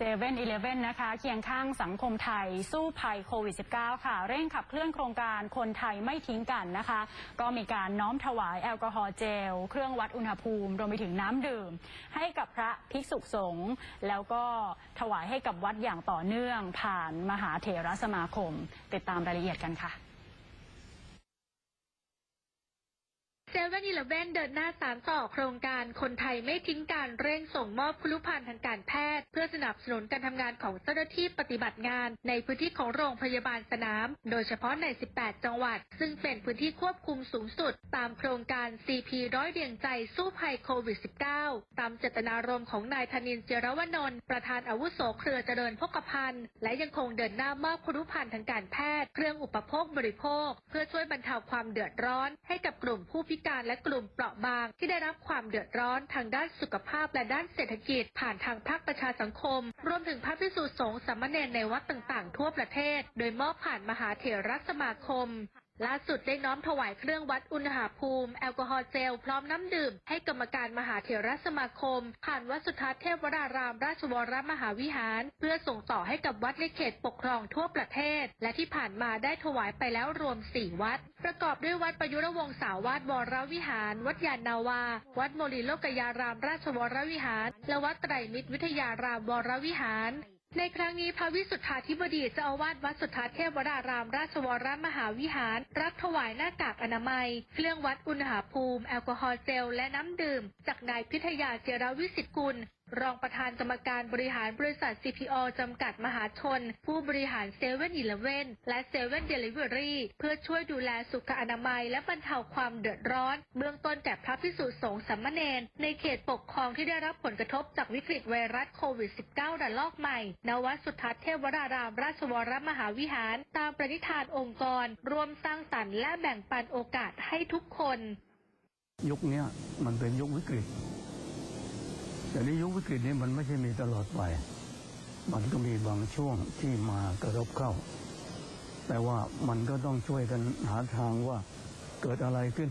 7 e เ e ่ e อนะคะ เคียงข้างสังคมไทย สู้ภัยโควิด -19 ค่ะ เร่งขับเคลื่อนโครงการคนไทยไม่ทิ้งกันนะคะ ก็มีการน้อมถวายแอลกอฮอล์เจล เครื่องวัดอุณหภูมิ รวมไปถึงน้ำดื่ม ให้กับพระภิกษุสงฆ์แล้วก็ถวายให้กับวัดอย่างต่อเนื่อง ผ่านมหาเถรสมาคม ติดตามรายละเอียดกันค่ะ เซเว่นอีเลเว่นเดินหน้าสารต่อโครงการคนไทยไม่ทิ้งการเร่งส่งมอบคุลุภัณฑ์ทางการแพทย์ เพื่อสนับสนุนการทำงานของเจ้าหน้าที่ปฏิบัติงาน ในพื้นที่ของโรงพยาบาลสนาม โดยเฉพาะใน 18 จังหวัด ซึ่งเป็นพื้นที่ควบคุมสูงสุด ตามโครงการ CP ร้อยเรียงใจสู้ภัยโควิด -19 ตามเจตนารมณ์ของนายธนินทร์เจรวนนท์ประธานอาวุโสเครือเจริญพกพันธ์และยังคงเดินหน้ามอบคุลุภัณฑ์ทางการแพทย์ เครื่องอุปโภคบริโภค เพื่อช่วยบรรเทาความเดือดร้อนให้กับกลุ่มผู้พิการและกลุ่มเปราะบาง ที่ได้รับความเดือดร้อนทางด้านสุขภาพและด้านเศรษฐกิจ ผ่านทางภาคประชาสังคม รวมถึงพระพิสุสงฆ์สามเณรในวัดต่างๆ ทั่วประเทศ โดยมอบผ่านมหาเถรสมาคม ล่าสุดได้น้อมถวายเครื่องวัดอุณหภูมิ แอลกอฮอล์เจล พร้อมน้ำดื่ม ให้กรรมการมหาเถรสมาคม ผ่านวัดสุทัศน์เทพวราราม ราชวรมหาวิหาร เพื่อส่งต่อให้กับวัดในเขตปกครองทั่วประเทศ และที่ผ่านมาได้ถวายไปแล้วรวม 4 วัด ประกอบด้วยวัดประยุรวงศาวาสวรวิหาร วัดยานนาวา วัดโมลีโลกยาราม ราชวรวิหาร และวัดไตรมิตรวิทยารามวรวิหาร ในครั้งนี้พระวิสุทธาธิบดีเจ้าอาวาสวัดสุทธาเทพวราราม ราชวรมหาวิหาร รับถวายหน้ากากอนามัย เครื่องวัดอุณหภูมิ แอลกอฮอล์เจล และน้ำดื่ม จากนายพิทยาเจรวิสิทธกุล รองประธานกรรมการบริหารบริษัท CPO จำกัดมหาชน ผู้บริหารเซเว่นอีเลเว่นและเซเว่นเดลิเวอรี่เพื่อช่วยดูแลสุขอนามัย และบรรเทาความเดือดร้อน เบื้องต้นแก่พระพิสุสงฆ์สัมมเนนในเขตปกครองที่ได้รับผลกระทบจากวิกฤตไวรัสโควิด -19 ระลอกใหม่ นวัดสุทัศน์เทวรารามราชวรมหาวิหาร ตามประนิธานองค์กร ร่วมสร้างสรรค์และแบ่งปันโอกาสให้ทุกคน ยุคนี้มันเป็นยุควิกฤต แต่ในยุควิกฤตนี้มันไม่ใช่มีตลอดไป มันก็มีบางช่วงที่มากระทบเข้า แต่ว่ามันก็ต้องช่วยกันหาทางว่าเกิดอะไรขึ้น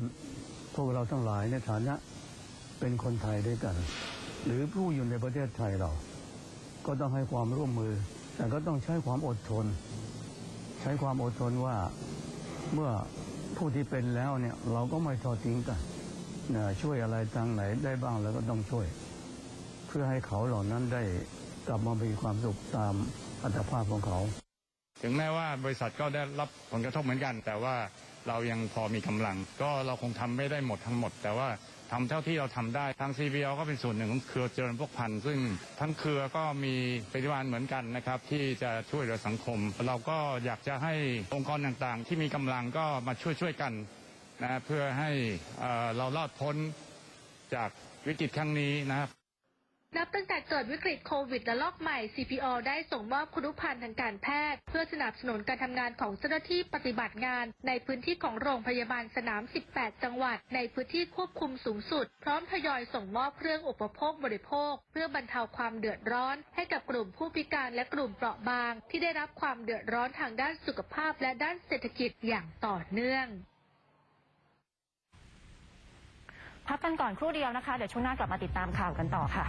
พวกเราทั้งหลายในฐานะเป็นคนไทยด้วยกัน หรือผู้อยู่ในประเทศไทยเรา ก็ต้องให้ความร่วมมือ แต่ก็ต้องใช้ความอดทน ใช้ความอดทนว่าเมื่อผู้ที่เป็นแล้วเนี่ยเราก็ไม่ทอดทิ้งกันช่วยอะไรทางไหนได้บ้างแล้วก็ต้องช่วย เพื่อให้เขาเหล่านั้นได้กลับมามีความสุขตามอัตภาพของเขา ถึงแม้ว่าบริษัทก็ได้รับผลกระทบเหมือนกัน แต่ว่าเรายังพอมีกำลัง ก็เราคงทำไม่ได้หมดทั้งหมด แต่ว่าทำเท่าที่เราทำได้ทาง CBL ก็เป็นส่วนหนึ่งของเครือเจริญพวกพันธุ์ซึ่งทั้งเครือก็มีปฏิบัติเหมือนกันนะครับที่จะช่วยเหลือสังคม เราก็อยากจะให้องค์กรต่างๆ ที่มีกำลังก็มาช่วยช่วยๆกันนะเพื่อให้เอ่อเรารอดพ้นจากวิกฤตครั้งนี้นะครับ นับตั้งแต่เกิดวิกฤตโควิดระลอกใหม่ CPO ได้ส่งมอบคุณุภัณฑ์ทางการแพทย์ เพื่อสนับสนุนการทำงานของเจ้าหน้าที่ปฏิบัติงาน ในพื้นที่ของโรงพยาบาลสนาม 18 จังหวัด ในพื้นที่ควบคุมสูงสุด พร้อมทยอยส่งมอบเครื่องอุปโภคบริโภค เพื่อบรรเทาความเดือดร้อน ให้กับกลุ่มผู้พิการและกลุ่มเปราะบาง ที่ได้รับความเดือดร้อนทางด้านสุขภาพและด้านเศรษฐกิจอย่างต่อเนื่อง พักกันก่อนครู่เดียวนะคะ เดี๋ยวช่วงหน้ากลับมาติดตามข่าวกันต่อค่ะ